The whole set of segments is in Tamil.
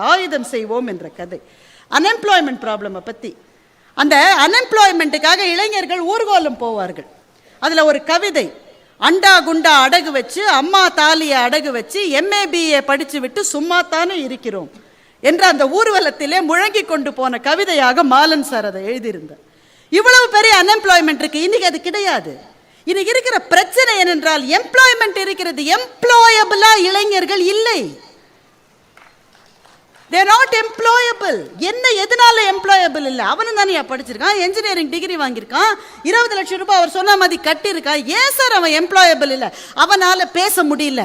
ஆயுதம் செய்வோம் என்ற கதை. அன்எம்ப்ளாய்மெண்ட் ப்ராப்ளமை பற்றி அந்த அன்எம்ப்ளாய்மெண்ட்டுக்காக இளைஞர்கள் ஊர்கோலம் போவார்கள். அதில் ஒரு கவிதை அண்டா குண்டா அடகு வச்சு அம்மா தாலியை அடகு வச்சு எம்ஏபிஏ படித்து விட்டு சும்மா தானே இருக்கிறோம் என்ற அந்த ஊர்வலத்திலே முழங்கி கொண்டு போன கவிதையாக மாலன் சார் அதை எழுதியிருந்தார். இவ்வளவு பெரிய அன்எம்ப்ளாய்மெண்ட் இருக்கு இன்னைக்கு அது கிடையாது. இன்னைக்கு இருக்கிற பிரச்சனை என்னென்றால் எம்ப்ளாய்மெண்ட் இருக்கிறது எம்ப்ளாயபிளா இளைஞர்கள் இல்லை. தேர் நாட் எம்ப்ளாயபிள் என்ன எதனால எம்ப்ளாயபிள் இல்லை? அவனும் தானே படிச்சிருக்கான். Engineering degree வாங்கியிருக்கான். இருபது லட்சம் ரூபாய் அவர் சொன்ன மாதிரி கட்டியிருக்கான். ஏன் சார் அவன் எம்ப்ளாயபிள் இல்லை? அவனால் பேச முடியல.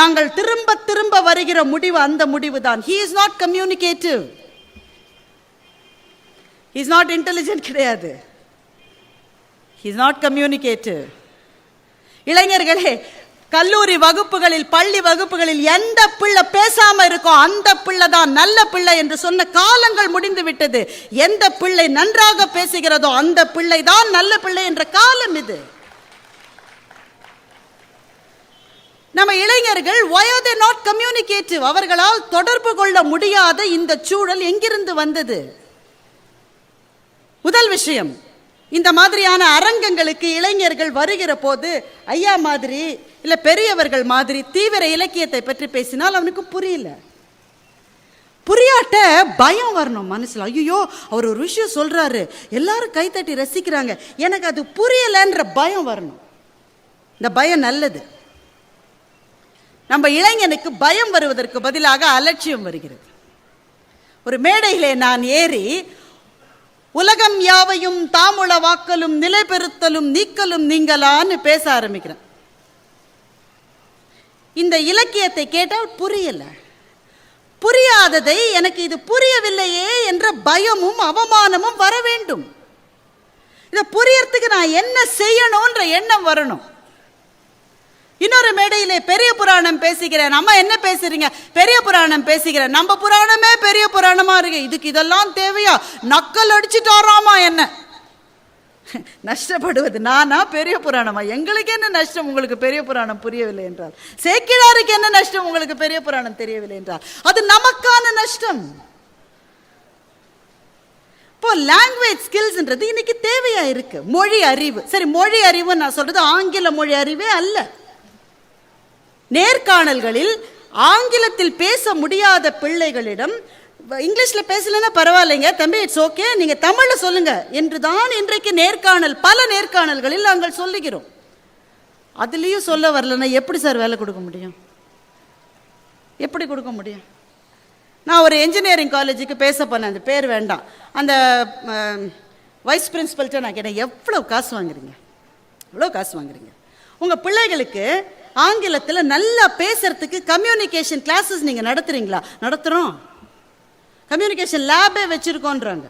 நாங்கள் திரும்ப திரும்ப வருகிற முடிவு அந்த முடிவு தான் he is not communicative is not intelligent கிடையாது. இஸ் நாட் கம்யூனிகேட்டிவ் இளைஞர்களே கல்லூரி வகுப்புகளில் பள்ளி வகுப்புகளில் எந்த பிள்ளை பேசாம இருக்கோ அந்த பிள்ளை தான் நல்ல பிள்ளை என்று சொன்ன காலங்கள் முடிந்து விட்டது. எந்த பிள்ளை நன்றாக பேசுகிறதோ அந்த பிள்ளை தான் நல்ல பிள்ளை என்ற காலம் இது. நம்ம இளைஞர்கள் வயோதே நாட் கம்யூனிகேட்டிவ் அவர்களால் தொடர்பு கொள்ள முடியாத இந்த சூழல் எங்கிருந்து வந்தது? முதல் விஷயம் இந்த மாதிரியான அரங்கங்களுக்கு இளைஞர்கள் வருகிற போது ஐயா மாதிரி இல்லை பெரியவர்கள் மாதிரி தீவிர இலக்கியத்தை பற்றி பேசினால் அவனுக்கு புரியல. புரியாட்ட பயம் வரணும் மனசில். ஐயோ அவர் ஒரு விஷயம் சொல்கிறாரு எல்லாரும் கைத்தட்டி ரசிக்கிறாங்க. எனக்கு அது புரியலைன்ற பயம் வரணும். இந்த பயம் நல்லது. நம்ம இளைஞனுக்கு பயம் வருவதற்கு பதிலாக அலட்சியம் வருகிறது. ஒரு மேடையிலே நான் ஏறி உலகம் யாவையும் தாமுள வாக்கலும் நிலைபெறுத்தலும் நீக்கலும் நீங்களான்னு பேச ஆரம்பிக்கிறேன். இந்த இலக்கியத்தை கேட்டால் புரியல. புரியாததை எனக்கு இது புரியவில்லையே என்ற பயமும் அவமானமும் வர வேண்டும். இதை புரியறதுக்கு நான் என்ன செய்யணும்ன்ற எண்ணம் வரணும். இன்னொரு மேடையிலே பெரிய புராணம் பேசுகிறேன். நம்ம என்ன பேசுறீங்க? பெரிய புராணம் பேசுகிறேன். நம்ம புராணமே பெரிய புராணமா இருக்கு. இதுக்கு இதெல்லாம் தேவையா? நக்கல் அடிச்சுட்டாராமா என்ன? நஷ்டப்படுவது நானா? பெரிய புராணமா? எங்களுக்கு என்ன நஷ்டம்? உங்களுக்கு பெரிய புராணம் புரியவில்லை என்றால். சேக்கிழாருக்கு என்ன நஷ்டம்? உங்களுக்கு பெரிய புராணம் தெரியவில்லை என்றால். அது நமக்கான நஷ்டம். இப்போ லாங்குவேஜ் ஸ்கில்ஸ்ன்றது இன்னைக்கு தேவையா இருக்கு. மொழி அறிவு. சரி மொழி அறிவுன்னு நான் சொல்றது ஆங்கில மொழி அறிவே அல்ல. நேர்காணல்களில் ஆங்கிலத்தில் பேச முடியாத பிள்ளைகளிடம் இங்கிலீஷில் பேசலைன்னா பரவாயில்லைங்க. தம்பி இட்ஸ் ஓகே நீங்கள் தமிழில் சொல்லுங்கள் என்று தான் இன்றைக்கு நேர்காணல் பல நேர்காணல்களில் நாங்கள் சொல்லுகிறோம். அதுலேயும் சொல்ல வரலன்னா எப்படி சார் வேலை கொடுக்க முடியும்? எப்படி கொடுக்க முடியும்? நான் ஒரு என்ஜினியரிங் காலேஜுக்கு பேச போனேன். அந்த பேர் வேண்டாம். அந்த வைஸ் பிரின்ஸிபல்கிட்ட நான் கேட்டேன் எவ்வளோ காசு வாங்குறீங்க? எவ்வளோ காசு வாங்குறீங்க? உங்கள் பிள்ளைகளுக்கு ஆங்கிலத்தில் நல்லா பேசுறதுக்கு கம்யூனிகேஷன் கிளாஸஸ் நீங்கள் நடத்துறீங்களா? நடத்துகிறோம் கம்யூனிகேஷன் லேபே வச்சுருக்கோன்றாங்க.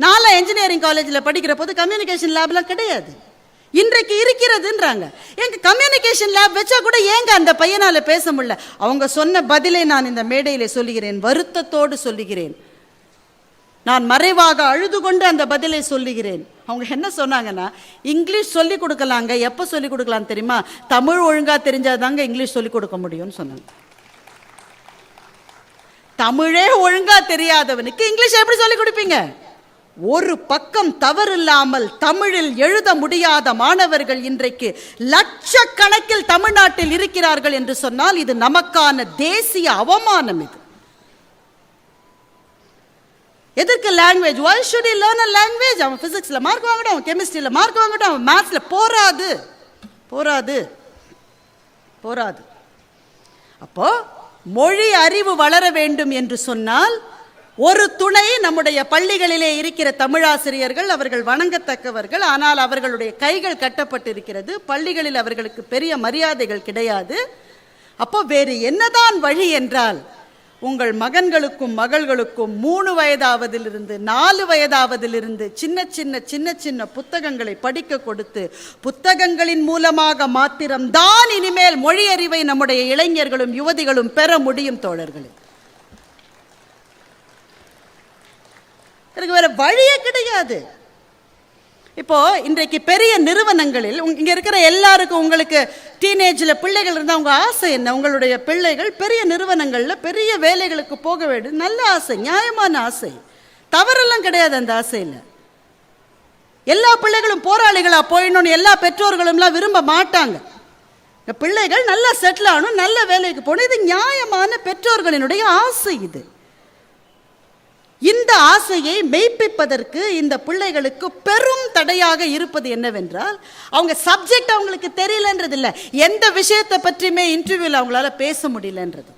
நாலாம் என்ஜினியரிங் காலேஜில் படிக்கிற போது கம்யூனிகேஷன் லேப்லாம் கிடையாது. இன்றைக்கு இருக்கிறதுன்றாங்க. எங்க கம்யூனிகேஷன் லேப் வச்சா கூட ஏங்க அந்த பையனால பேச முடியல? அவங்க சொன்ன பதிலை நான் இந்த மேடையில் சொல்லுகிறேன் வருத்தத்தோடு சொல்லுகிறேன். நான் மறைவாக அழுது கொண்டு அந்த பதிலை சொல்லுகிறேன். அவங்க என்ன சொன்னாங்கன்னா இங்கிலீஷ் சொல்லி கொடுக்கலாங்க. எப்போ சொல்லி கொடுக்கலாம் தெரியுமா? தமிழ் ஒழுங்காக தெரிஞ்சாதாங்க இங்கிலீஷ் சொல்லி கொடுக்க முடியும்னு சொன்னாங்க. தமிழே ஒழுங்காக தெரியாதவனுக்கு இங்கிலீஷ் எப்படி சொல்லி கொடுப்பீங்க? ஒரு பக்கம் தவறில்லாமல் தமிழில் எழுத முடியாத மாணவர்கள் இன்றைக்கு லட்சக்கணக்கில் தமிழ்நாட்டில் இருக்கிறார்கள் என்று சொன்னால் இது நமக்கான தேசிய அவமானம் இது. எதற்கு language why should learn a language அவன் ஃபிசிக்ஸில் மார்க் வாங்கட்டும் அவன் கெமிஸ்ட்ரியில் மார்க் வாங்கட்டும் அவன் மேத்ஸில் போராது போராது போராது அப்போ மொழி அறிவு வளர வேண்டும் என்று சொன்னால் ஒரு துணை நம்முடைய பள்ளிகளிலே இருக்கிற தமிழாசிரியர்கள் அவர்கள் வணங்கத்தக்கவர்கள் ஆனால் அவர்களுடைய கைகள் கட்டப்பட்டிருக்கிறது. பள்ளிகளில் அவர்களுக்கு பெரிய மரியாதைகள் கிடையாது. அப்போ வேறு என்னதான் வழி என்றால் உங்கள் மகன்களுக்கும் மகள்களுக்கும் மூணு வயதாவதிலிருந்து நாலு வயதாவதிலிருந்து சின்ன சின்ன சின்ன சின்ன புத்தகங்களை படிக்க கொடுத்து புத்தகங்களின் மூலமாக மாத்திரம்தான் இனிமேல் மொழியறிவை நம்முடைய இளைஞர்களும் யுவதிகளும் பெற முடியும் தோழர்களே. எனக்கு வேற வழியே கிடையாது. இப்போ இன்றைக்கு பெரிய நிறுவனங்களில் உங்க- இங்க இருக்கிற எல்லாருக்கும் உங்களுக்கு டீனேஜில் பிள்ளைகள் இருந்தால் உங்க ஆசை என்ன? உங்களுடைய பிள்ளைகள் பெரிய நிறுவனங்கள்ல பெரிய வேலைகளுக்கு போக வேண்டும் நல்ல ஆசை நியாயமான ஆசை. தவறெல்லாம் கிடையாது அந்த ஆசையில். எல்லா பிள்ளைகளும் போராளிகளாக போயிடணும்னு எல்லா பெற்றோர்களும்லாம் விரும்ப மாட்டாங்க. பிள்ளைகள் நல்லா செட்டில் ஆகணும் நல்ல வேலைக்கு போகணும். இது நியாயமான பெற்றோர்களினுடைய ஆசை இது. இந்த ஆசையை மெய்ப்பிப்பதற்கு இந்த பிள்ளைகளுக்கு பெரும் தடையாக இருப்பது என்னவென்றால் அவங்க சப்ஜெக்ட் அவங்களுக்கு தெரியலன்றது இல்லை எந்த விஷயத்தை பற்றியுமே இன்டர்வியூவில் அவங்களால பேச முடியலன்றது.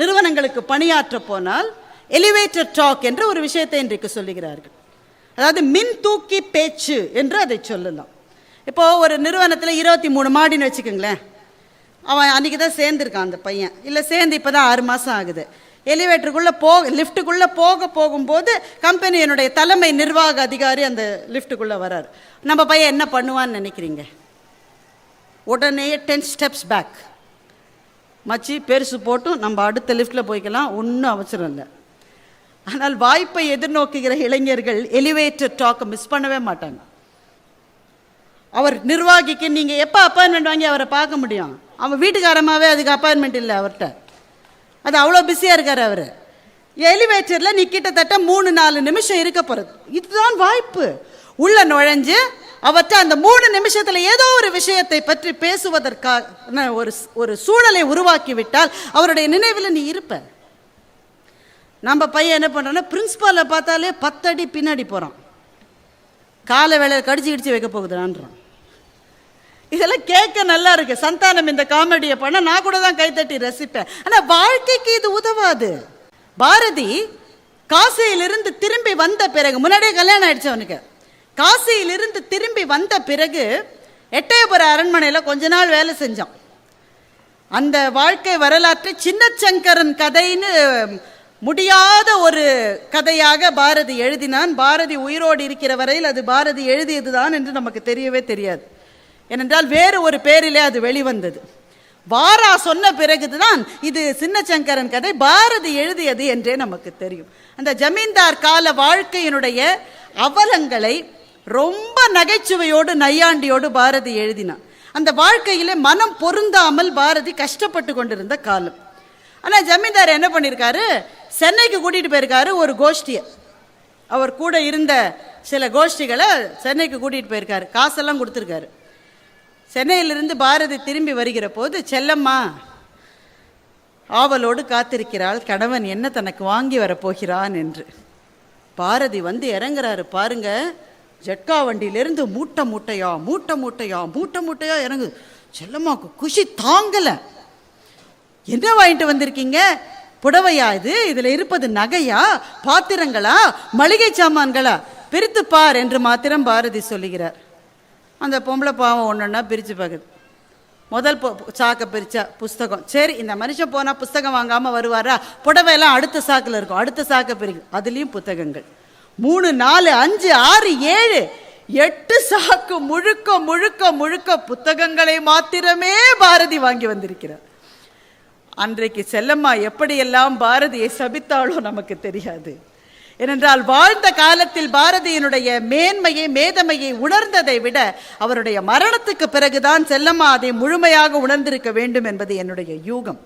நிறுவனங்களுக்கு பணியாற்ற போனால் எலிவேட்டர் டாக் என்ற ஒரு விஷயத்தை இன்றைக்கு சொல்லுகிறார்கள். அதாவது மின் தூக்கி பேச்சு என்று அதை சொல்லலாம். இப்போ ஒரு நிறுவனத்தில் இருபத்தி மூணு மாடின்னு வச்சுக்கோங்களேன். அவன் அன்றைக்கி தான் சேர்ந்துருக்கான் அந்த பையன். இல்லை சேர்ந்து இப்போ தான் ஆறு மாதம் ஆகுது. எலிவேட்டருக்குள்ளே போக லிஃப்ட்டுக்குள்ளே போக போகும்போது கம்பெனியினுடைய தலைமை நிர்வாக அதிகாரி அந்த லிஃப்ட்டுக்குள்ளே வரார். நம்ம பையன் என்ன பண்ணுவான்னு நினைக்கிறீங்க? உடனே டென் ஸ்டெப்ஸ் பேக் மச்சி பெருசு போட்டும் நம்ம அடுத்த லிஃப்ட்டில் போய்க்கலாம் ஒன்றும் அவசரம் இல்லை. ஆனால் வாய்ப்பை எதிர்நோக்குகிற இளைஞர்கள் எலிவேட்டர் டாக்கை மிஸ் பண்ணவே மாட்டாங்க. அவர் நிர்வாகிக்கு நீங்கள் எப்போ அப்பாயின்மெண்ட் வாங்கி அவரை பார்க்க முடியும்? அவன் வீட்டுக்காரமாகவே அதுக்கு அப்பாயின்மெண்ட் இல்லை அவர்கிட்ட. அது அவ்வளோ பிஸியாக இருக்கார் அவர். எலிவேட்டரில் நீ கிட்டத்தட்ட மூணு நாலு நிமிஷம் இருக்க போகிறது இதுதான் வாய்ப்பு. உள்ள நுழைஞ்சு அவற்ற அந்த மூணு நிமிஷத்தில் ஏதோ ஒரு விஷயத்தை பற்றி பேசுவதற்கான ஒரு ஒரு சூழலை உருவாக்கி விட்டால் அவருடைய நினைவில் நீ இருப்ப. நம்ம பையன் என்ன பண்ணுறோன்னா பிரின்ஸ்பாலை பார்த்தாலே பத்தடி பின்னாடி போகிறான் காலை வேலை கடிச்சு கிடிச்சு வைக்க போகுதுடான்றான். இதெல்லாம் கேட்க நல்லா இருக்கு. சந்தானம் இந்த காமெடியை பண்ண நான் கூட தான் கைத்தட்டி ரசிப்பேன். ஆனா வாழ்க்கைக்கு இது உதவாது. பாரதி காசியிலிருந்து திரும்பி வந்த பிறகு முன்னாடியே கல்யாணம் ஆயிடுச்சு அவனுக்கு. காசியிலிருந்து திரும்பி வந்த பிறகு எட்டயபுர அரண்மனையில கொஞ்ச நாள் வேலை செஞ்சான். அந்த வாழ்க்கை வரலாற்றை சின்னச்சங்கரன் கதைன்னு முடியாத ஒரு கதையாக பாரதி எழுதினான். பாரதி உயிரோடு இருக்கிற வரையில் அது பாரதி எழுதியதுதான் என்று நமக்கு தெரியவே தெரியாது. ஏனென்றால் வேறு ஒரு பேரிலே அது வெளிவந்தது. வாரா சொன்ன பிறகுதான் இது சின்னச்சங்கரன் கதை பாரதி எழுதியது என்றே நமக்கு தெரியும். அந்த ஜமீன்தார் கால வாழ்க்கையினுடைய அவலங்களை ரொம்ப நகைச்சுவையோடு நையாண்டியோடு பாரதி எழுதினான். அந்த வாழ்க்கையிலே மனம் பொருந்தாமல் பாரதி கஷ்டப்பட்டு கொண்டிருந்த காலம். ஆனால் ஜமீன்தார் என்ன பண்ணியிருக்காரு சென்னைக்கு கூட்டிகிட்டு போயிருக்காரு ஒரு கோஷ்டியை. அவர் கூட இருந்த சில கோஷ்டிகளை சென்னைக்கு கூட்டிகிட்டு போயிருக்காரு. காசெல்லாம் கொடுத்துருக்காரு. சென்னையிலிருந்து பாரதி திரும்பி வருகிற போது செல்லம்மா ஆவலோடு காத்திருக்கிறாள். கணவன் என்ன தனக்கு வாங்கி வரப்போகிறான்? என்று. பாரதி வந்து இறங்குறாரு. பாருங்க ஜட்கா வண்டியிலிருந்து மூட்டை மூட்டையா மூட்டை மூட்டையா மூட்டை மூட்டையா இறங்குது. செல்லம்மாவுக்கு குஷி தாங்கலை. என்ன வாங்கிட்டு வந்திருக்கீங்க? புடவையா இது? இதில் இருப்பது நகையா? பாத்திரங்களா? மளிகை சாமான்களா? பிரித்து பார் என்று மாத்திரம் பாரதி சொல்லுகிறார். அந்த பொம்பளை பாவம் ஒன்று ஒன்றா பிரித்து பார்க்குது முதல் பொ சாக்கை பிரித்தா புஸ்தகம். சரி இந்த மனுஷன் போனால் புஸ்தகம் வாங்காமல் வருவாரா? புடவையெல்லாம் அடுத்த சாக்கில் இருக்கும். அடுத்த சாக்கை பிரிக்கும். அதுலேயும் புத்தகங்கள். மூணு நாலு அஞ்சு ஆறு ஏழு எட்டு சாக்கு முழுக்க முழுக்க முழுக்க புத்தகங்களை மாத்திரமே பாரதி வாங்கி வந்திருக்கிறார். அன்றைக்கு செல்லம்மா எப்படியெல்லாம் பாரதியை சபித்தாளோ நமக்கு தெரியாது. ஏனென்றால் வாழ்ந்த காலத்தில் பாரதியினுடைய மேன்மையை மேதமையை உணர்ந்ததை விட அவருடைய மரணத்துக்கு பிறகுதான் செல்லம்மா அதை முழுமையாக உணர்ந்திருக்க வேண்டும் என்பது என்னுடைய யூகம்.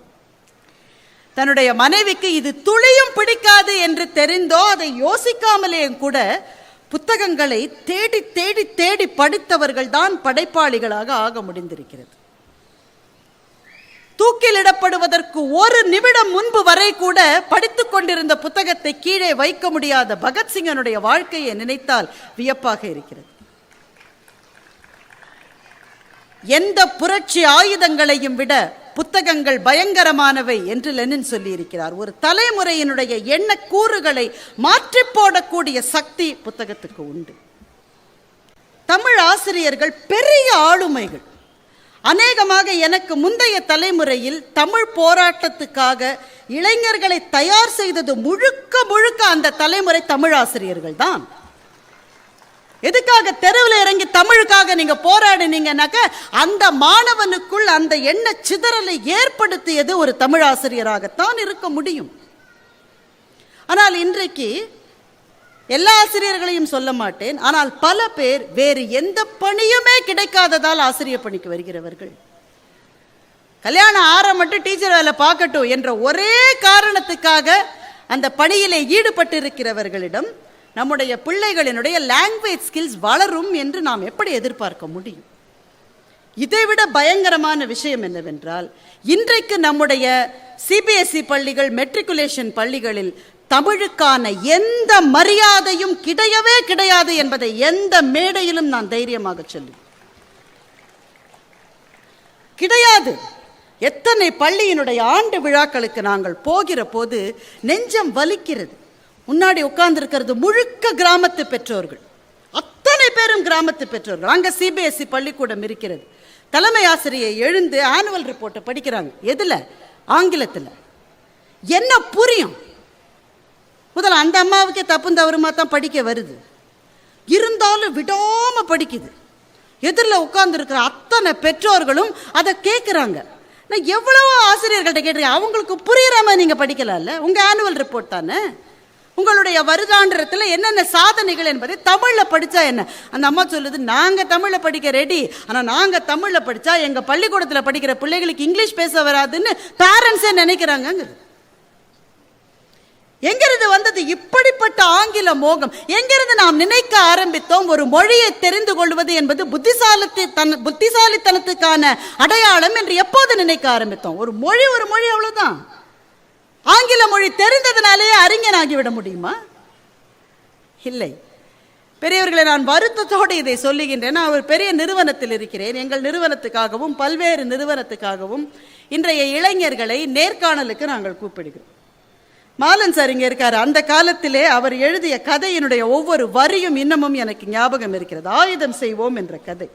தன்னுடைய மனைவிக்கு இது துளியும் பிடிக்காது என்று தெரிந்தோ அதை யோசிக்காமலே கூட புத்தகங்களை தேடி தேடி தேடி படித்தவர்கள் தான் படைப்பாளிகளாக ஆக முடிந்திருக்கிறது. தூக்கிலிடப்படுவதற்கு ஒரு நிமிடம் முன்பு வரை கூட படித்துக் கொண்டிருந்த புத்தகத்தை கீழே வைக்க முடியாத பகத்சிங்கனுடைய வாழ்க்கையை நினைத்தால் வியப்பாக இருக்கிறது. எந்த புரட்சி ஆயுதங்களையும் விட புத்தகங்கள் பயங்கரமானவை என்று லெனின் சொல்லியிருக்கிறார். ஒரு தலைமுறையினுடைய எண்ண கூறுகளை மாற்றி போடக்கூடிய சக்தி புத்தகத்துக்கு உண்டு. தமிழ் ஆசிரியர்கள் பெரிய ஆளுமைகள். அநேகமாக எனக்கு முந்தைய தலைமுறையில் தமிழ் போராட்டத்துக்காக இளைஞர்களை தயார் செய்தது முழுக்க முழுக்க அந்த தலைமுறை தமிழ் ஆசிரியர்கள் தான். எதுக்காக தெருவில் இறங்கி தமிழுக்காக நீங்க போராடினீங்கனாக்க அந்த மாணவனுக்குள் அந்த எண்ண சிதறலை ஏற்படுத்தியது ஒரு தமிழ் ஆசிரியராகத்தான் இருக்க முடியும். ஆனால் இன்றைக்கு எல்லா ஆசிரியர்களையும் சொல்ல மாட்டேன். ஆனால் பல பேர் வேறு எந்த பணியுமே கிடைக்காததால் ஆசிரியர் பணிக்கு வருகிறவர்கள். கல்யாணம் ஆற மட்டும் டீச்சர் வேலை பார்க்கட்டும் என்ற ஒரே காரணத்துக்காக அந்த பணியிலே ஈடுபட்டிருக்கிறவர்களிடம் நம்முடைய பிள்ளைகளினுடைய லாங்குவேஜ் ஸ்கில்ஸ் வளரும் என்று நாம் எப்படி எதிர்பார்க்க முடியும்? இதைவிட பயங்கரமான விஷயம் என்னவென்றால் இன்றைக்கு நம்முடைய சிபிஎஸ்இ பள்ளிகள் மெட்ரிகுலேஷன் பள்ளிகளில் தமிழுக்கான எந்த மரியாதையும் கிடையவே கிடையாது என்பதை எந்த மேடையிலும் நான் தைரியமாக சொல்லி. கிடையாது. எத்தனை பள்ளியினுடைய ஆண்டு விழாக்களுக்கு நாங்கள் போகிற போது நெஞ்சம் வலிக்கிறது. முன்னாடி உட்கார்ந்துருக்கிறது முழுக்க கிராமத்து பெற்றோர்கள். அத்தனை பேரும் கிராமத்து பெற்றோர்கள். அங்கே சிபிஎஸ்சி பள்ளிக்கூடம் இருக்கிறது. தலைமை ஆசிரியை எழுந்து ஆனுவல் ரிப்போர்ட்டை படிக்கிறாங்க. எதில்? ஆங்கிலத்தில். என்ன புரியும்? முதல்ல அந்த அம்மாவுக்கே தப்பு தவறுமா தான் படிக்க வருது. இருந்தாலும் விடாமல் படிக்குது. எதிரில் உட்காந்துருக்கிற அத்தனை பெற்றோர்களும் அதை கேட்குறாங்க நான் எவ்வளவோ ஆசிரியர்கள்ட்ட கேட்டிருக்கேன். அவங்களுக்கு புரியுற மாதிரி நீங்கள் படிக்கலாம்ல? உங்கள் ஆனுவல் ரிப்போர்ட் தானே? உங்களுடைய வருடாந்திரத்தில் என்னென்ன சாதனைகள் என்பதை தமிழில் படித்தா என்ன? அந்த அம்மா சொல்லுது நாங்கள் தமிழில் படிக்க ரெடி ஆனால் நாங்கள் தமிழில் படித்தா எங்கள் பள்ளிக்கூடத்தில் படிக்கிற பிள்ளைகளுக்கு இங்கிலீஷ் பேச வராதுன்னு பேரண்ட்ஸே நினைக்கிறாங்கங்கிறது. எங்கிருந்து வந்தது இப்படிப்பட்ட ஆங்கில மோகம்? எங்கிருந்து நாம் நினைக்க ஆரம்பித்தோம் ஒரு மொழியை தெரிந்து கொள்வது என்பது புத்திசாலத்தை தன் புத்திசாலித்தனத்துக்கான அடையாளம் என்று எப்போது நினைக்க ஆரம்பித்தோம்? ஒரு மொழி ஒரு மொழி அவ்வளவுதான். ஆங்கில மொழி தெரிந்ததுனாலேயே அறிஞனாகிவிட முடியுமா? இல்லை. பெரியவர்களை நான் வருத்தத்தோடு இதை சொல்லுகின்றேன். நான் ஒரு பெரிய நிறுவனத்தில் இருக்கிறேன். எங்கள் நிறுவனத்துக்காகவும் பல்வேறு நிறுவனத்துக்காகவும் இன்றைய இளைஞர்களை நேர்காணலுக்கு நாங்கள் கூப்பிடுகிறோம். மாலன் சார் இங்கே இருக்கார். அந்த காலத்திலே அவர் எழுதிய கதையினுடைய ஒவ்வொரு வரியும் இன்னமும் எனக்கு ஞாபகம் இருக்கிறது. ஆயுதம் செய்வோம் என்ற கதை.